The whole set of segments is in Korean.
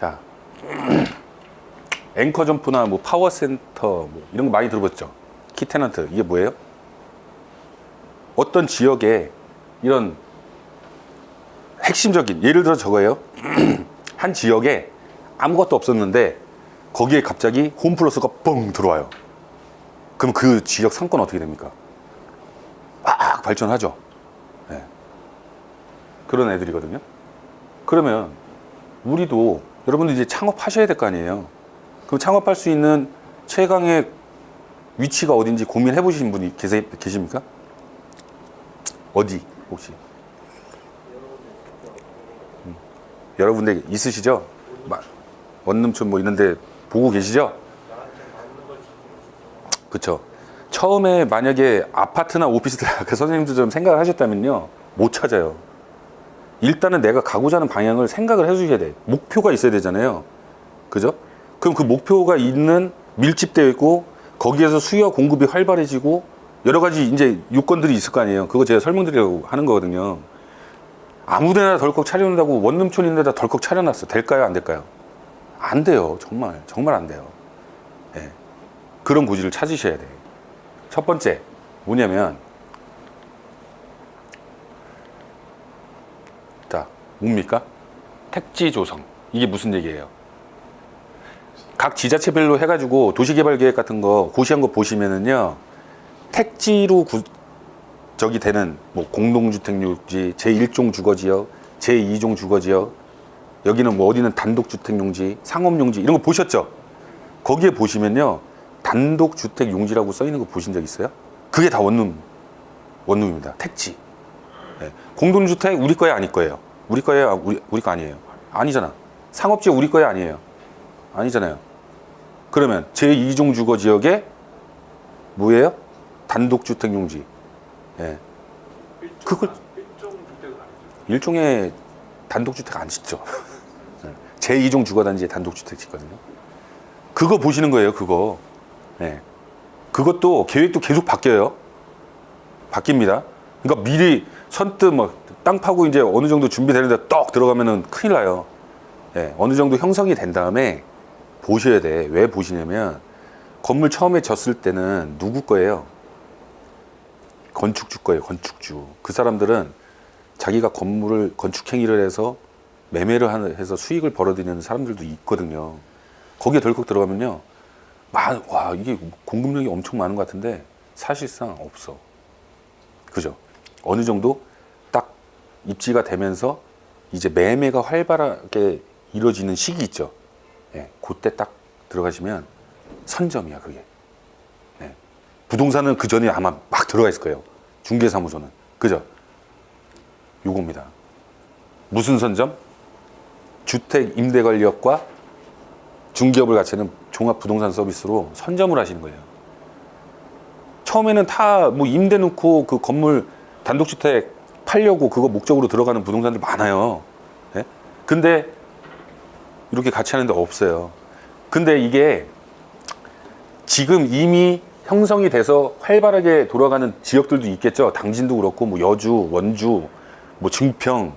자, 앵커 점프나 뭐 파워 센터 뭐 이런 거 많이 들어봤죠? 키 테넌트 이게 뭐예요? 어떤 지역에 이런 핵심적인 예를 들어 저거예요. 한 지역에 아무것도 없었는데 거기에 갑자기 홈플러스가 뻥 들어와요. 그럼 그 지역 상권 어떻게 됩니까? 막 발전하죠. 네. 그런 애들이거든요. 그러면 우리도 여러분들 이제 창업하셔야 될 거 아니에요. 그럼 창업할 수 있는 최강의 위치가 어딘지 고민해 보신 분이 계세, 계십니까? 어디 혹시? 음, 여러 군데 있으시죠? 마- 원룸촌 뭐 이런데 보고 계시죠? 그쵸. 처음에 만약에 아파트나 오피스텔 아까 선생님도 좀 생각을 하셨다면요. 못 찾아요. 일단은 내가 가고자 하는 방향을 생각을 해주셔야 돼. 목표가 있어야 되잖아요. 그죠? 그럼 그 목표가 있는 밀집되어 있고 거기에서 수요와 공급이 활발해지고 여러 가지 이제 요건들이 있을 거 아니에요. 그거 제가 설명드리려고 하는 거거든요. 아무데나 덜컥 차려놓는다고 원룸촌 인데다 덜컥 차려놨어. 될까요? 안 될까요? 안 돼요. 정말. 정말 안 돼요. 예. 그런 고지를 찾으셔야 돼요. 첫 번째, 뭐냐면, 자, 뭡니까? 택지 조성. 이게 무슨 얘기예요? 각 지자체별로 해가지고 도시개발 계획 같은 거 고시한 거 보시면은요, 택지로 구, 저기 되는 뭐 공동주택용지, 제1종 주거지역, 제2종 주거지역, 여기는 뭐 어디는 단독주택용지, 상업용지 이런 거 보셨죠? 거기에 보시면요, 단독주택용지라고 써 있는 거 보신 적 있어요? 그게 다 원룸, 원룸입니다. 택지. 네. 공동주택 우리 거야 아닐 거예요? 우리 거야 우리 우리 거 아니에요? 아니잖아. 상업지역 우리 거야 아니에요? 아니잖아요. 그러면 제2종 주거 지역에 뭐예요? 단독주택 용지. 예. 그걸 일종의 단독주택 안 짓죠. 예. 제2종 주거단지에 단독주택 짓거든요. 그거 보시는 거예요, 그거. 예. 그것도 계획도 계속 바뀌어요. 바뀝니다. 그러니까 미리 선뜻 막 땅 파고 이제 어느 정도 준비되는데 떡 들어가면은 큰일 나요. 예, 어느 정도 형성이 된 다음에 보셔야 돼. 왜 보시냐면 건물 처음에 졌을 때는 누구 거예요? 건축주 거예요. 건축주. 그 사람들은 자기가 건물을 건축 행위를 해서 매매를 해서 수익을 벌어들이는 사람들도 있거든요. 거기에 덜컥 들어가면요. 마- 와, 이게 공급량이 엄청 많은 것 같은데 사실상 없어. 그죠? 어느 정도 딱 입지가 되면서 이제 매매가 활발하게 이루어지는 시기 있죠. 예, 그때 딱 들어가시면 선점이야, 그게. 예. 부동산은 그 전에 아마 막 들어가 있을 거예요. 중개사무소는. 그죠? 요겁니다. 무슨 선점? 주택 임대관리업과 중개업을 같이 하는 종합 부동산 서비스로 선점을 하시는 거예요. 처음에는 다 뭐 임대 놓고 그 건물 단독주택 팔려고 그거 목적으로 들어가는 부동산들 많아요. 예? 근데 이렇게 같이 하는데 없어요. 근데 이게 지금 이미 형성이 돼서 활발하게 돌아가는 지역들도 있겠죠. 당진도 그렇고 뭐 여주, 원주, 뭐 증평,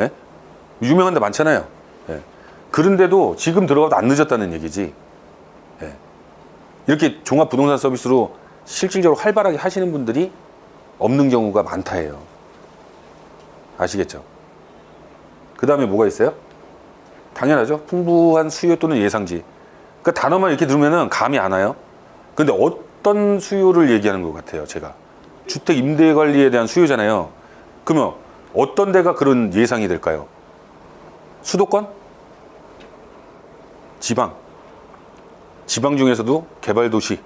예? 유명한 데 많잖아요. 예. 그런데도 지금 들어가도 안 늦었다는 얘기지. 예. 이렇게 종합 부동산 서비스로 실질적으로 활발하게 하시는 분들이 없는 경우가 많다해요. 아시겠죠? 그 다음에 뭐가 있어요? 당연하죠. 풍부한 수요 또는 예상지. 그 단어만 이렇게 들으면은 감이 안 와요. 근데 어떤 수요를 얘기하는 것 같아요, 제가. 주택 임대 관리에 대한 수요잖아요. 그러면 어떤 데가 그런 예상이 될까요? 수도권? 지방. 지방 중에서도 개발 도시.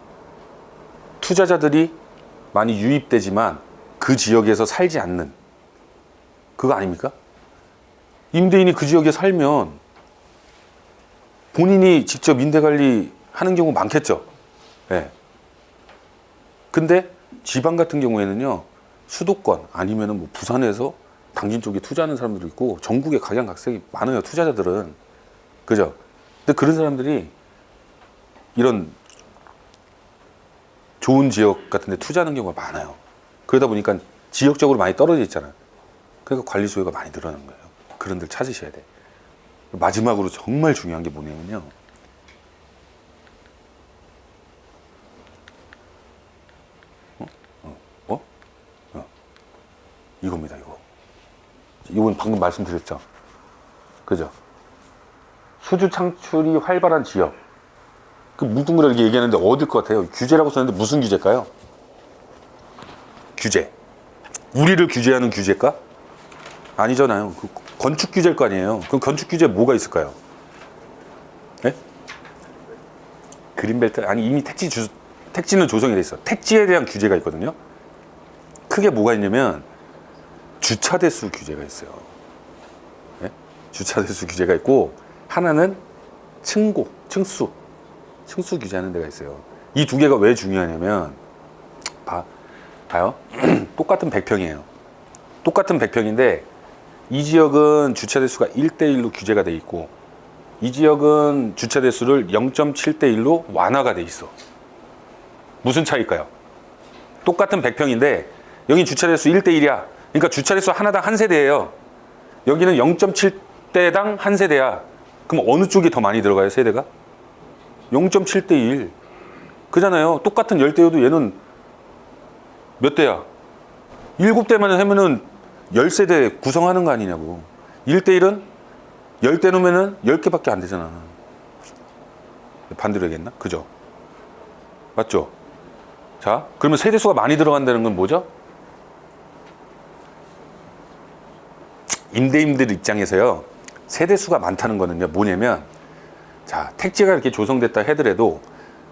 투자자들이 많이 유입되지만 그 지역에서 살지 않는 그거 아닙니까? 임대인이 그 지역에 살면 본인이 직접 임대 관리 하는 경우 많겠죠. 예. 근데 지방 같은 경우에는요, 수도권 아니면은 뭐 부산에서 당진 쪽에 투자하는 사람들도 있고 전국에 각양각색이 많아요. 투자자들은. 그죠? 근데 그런 사람들이 이런 좋은 지역 같은 데 투자하는 경우가 많아요. 그러다 보니까 지역적으로 많이 떨어져 있잖아. 그러니까 관리 수요가 많이 늘어나는 거예요. 그런 데를 찾으셔야 돼. 마지막으로 정말 중요한 게 뭐냐면요. 어? 어? 어? 어. 이겁니다, 이거. 이건 방금 말씀드렸죠. 그죠? 수주 창출이 활발한 지역. 그 뭉뚱그레 얘기하는데 어딜 것 같아요? 규제라고 썼는데 무슨 규제일까요? 규제. 우리를 규제하는 규제일까? 아니잖아요. 그 건축 규제일 거 아니에요. 그럼 건축 규제 뭐가 있을까요? 예? 그린벨트 아니 이미 택지 주 택지는 조성이 돼 있어. 택지에 대한 규제가 있거든요. 크게 뭐가 있냐면 주차 대수 규제가 있어요. 예? 주차 대수 규제가 있고 하나는 층고, 층수, 층수 규제하는 데가 있어요. 이 두 개가 왜 중요하냐면 봐, 봐요. 똑같은 100평이에요. 똑같은 100평인데 이 지역은 주차 대수가 1대1로 규제가 돼 있고 이 지역은 주차 대수를 0.7대1로 완화가 돼 있어. 무슨 차이일까요? 똑같은 100평인데 여긴 주차 대수 1대1이야. 그러니까 주차 대수 하나당 한 세대예요. 여기는 0.7대당 한 세대야. 그럼 어느 쪽이 더 많이 들어가요, 세대가? 0.7대 1. 그잖아요. 똑같은 10대여도 얘는 몇 대야? 7대만 하면은 10세대 구성하는 거 아니냐고. 1대 1은 10대 놓으면은 10개밖에 안 되잖아. 반대로 얘기했나? 그죠? 맞죠? 자, 그러면 세대수가 많이 들어간다는 건 뭐죠? 임대인들 입장에서요. 세대수가 많다는 거는요. 뭐냐면 자, 택지가 이렇게 조성됐다 하더라도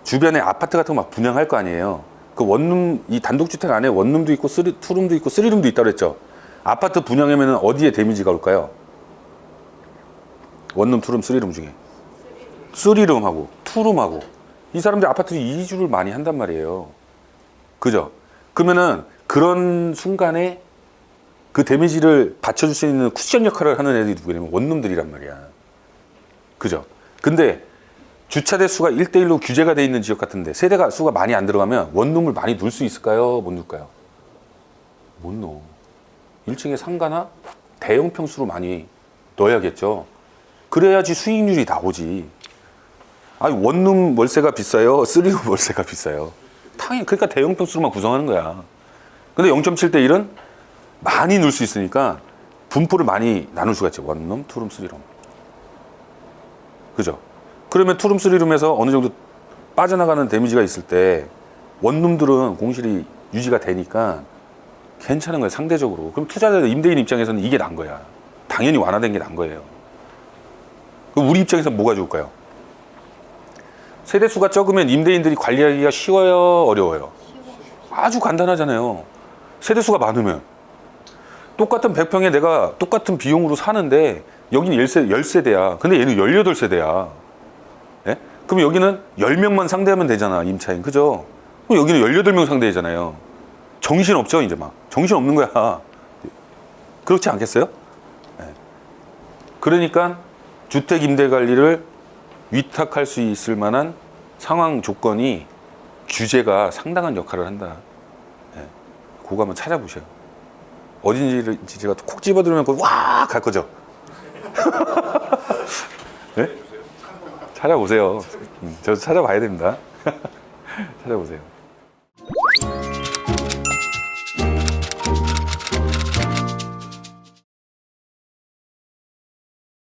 주변에 아파트 같은 거 막 분양할 거 아니에요. 그 원룸 이 단독주택 안에 원룸도 있고 쓰리, 투룸도 있고 쓰리룸도 있다 그랬죠. 아파트 분양하면 어디에 데미지가 올까요? 원룸, 투룸, 쓰리룸 중에 쓰리룸하고 투룸하고 이 사람들 아파트 이주를 많이 한단 말이에요. 그죠? 그러면은 그런 순간에 그 데미지를 받쳐줄 수 있는 쿠션 역할을 하는 애들이 누구냐면 원룸들이란 말이야. 그죠? 근데 주차 대수가 1대1로 규제가 돼 있는 지역 같은데 세대가 수가 많이 안 들어가면 원룸을 많이 넣을 수 있을까요? 못 넣을까요? 못 넣어. 1층에 상가나 대형 평수로 많이 넣어야겠죠. 그래야지 수익률이 나오지. 아니 원룸 월세가 비싸요. 쓰리룸 월세가 비싸요. 당연히 그러니까 대형 평수로만 구성하는 거야. 근데 0.7대 1은 많이 넣을 수 있으니까 분포를 많이 나눌 수가 있죠. 원룸, 투룸, 쓰리룸. 그죠? 그러면 투룸, 쓰리룸에서 어느 정도 빠져나가는 데미지가 있을 때 원룸들은 공실이 유지가 되니까 괜찮은 거예요. 상대적으로. 그럼 투자자 임대인 입장에서는 이게 난 거야. 당연히 완화된 게 난 거예요. 우리 입장에서 뭐가 좋을까요? 세대수가 적으면 임대인들이 관리하기가 쉬워요, 어려워요? 아주 간단하잖아요. 세대수가 많으면 똑같은 100평에 내가 똑같은 비용으로 사는데 여기는 10세, 10세대야. 근데 얘는 18세대야. 예? 그럼 여기는 10명만 상대하면 되잖아, 임차인. 그죠? 그럼 여기는 18명 상대잖아요. 정신 없죠, 이제 막. 정신 없는 거야. 그렇지 않겠어요? 예. 그러니까 주택 임대 관리를 위탁할 수 있을 만한 상황 조건이 규제가 상당한 역할을 한다. 예. 그거 한번 찾아보셔요. 어딘지 제가 콕 집어들으면 와갈 거죠. 네? 찾아보세요. 음, 저도 찾아봐야 됩니다. 찾아보세요.